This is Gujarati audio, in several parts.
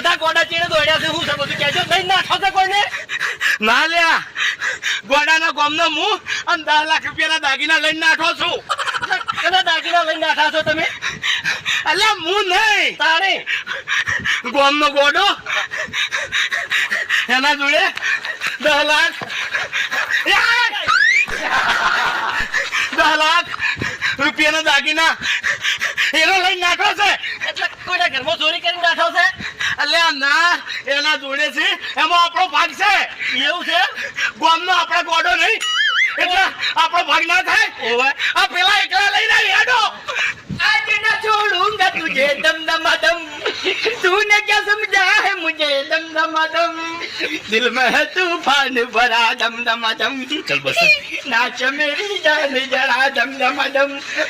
બધા ગોડા ચીડે દોડ્યા છે હું છે બધું કહેજો. નહીં નાખો છે કોઈને? ના લ્યા ગોડાના ગોમનો હું અને દસ લાખ રૂપિયાના દાગીના લઈને નાખો છું. કના દાગીના લઈને નાખા છો તમે? અલ્યા હું નહીં. તારે ગોમનો ગોડો. એના જોડે દસ લાખ. દસ લાખ રૂપિયાના દાગીના એનો લઈને નાખો છે. એટલે કોઈના ઘરમાં ચોરી કરીને નાખો છે? અલ્યા ના એના જોડે છે એમાં આપણો ભાગ છે એવું છે ગોમનો આપણો ગોડો નહીં એટલે આપણો ભાગ ના થાય ઓવે આ પેલા એકલા લઈને આવી હેડો आज न छोड़ूंगा तुझे दम दम दम तूने क्या समझा है मुझे दम दम दम दिल में है तूफान भरा दम दम दम चल बस नाच मेरी जान जरा दम दम दम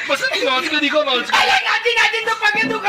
बस नाच को दिखो नाच को अरे नाची नाची तो पगे तू खड़ा